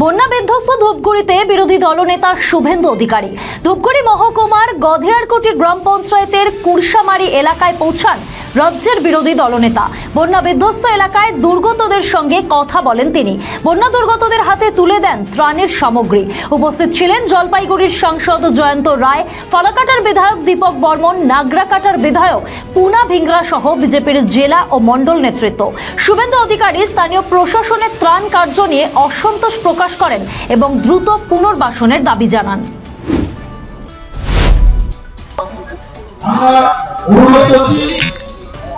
বন্যা বিধ্বস্ত ধূপগুড়িতে বিরোধী দলনেতা শুভেন্দু অধিকারী। ধূপগুড়ি মহকুমার গধেয়ারকুটি গ্রাম পঞ্চায়েতের কুরসামারি এলাকায় পৌঁছান রাজ্যের বিরোধী দলনেতা। বন্যা বিধ্বস্ত এলাকায় দুর্গতদের সঙ্গে কথা বলেন তিনি। বন্যা দুর্গতদের হাতে তুলে দেন ত্রাণের সামগ্রী। উপস্থিত ছিলেন জলপাইগুড়ির সাংসদ জয়ন্ত রায়, ফালাকাটার বিধায়ক দীপক বর্মন, নাগরাকাটার বিধায়ক পুনা ভিংরা সহ বিজেপির জেলা ও মণ্ডল নেতৃত্ব। শুভেন্দু অধিকারী স্থানীয় প্রশাসনের ত্রাণ কার্য নিয়ে অসন্তোষ প্রকাশ করেন এবং দ্রুত পুনর্বাসনের দাবি জানান। আমরা অনুরোধ করছি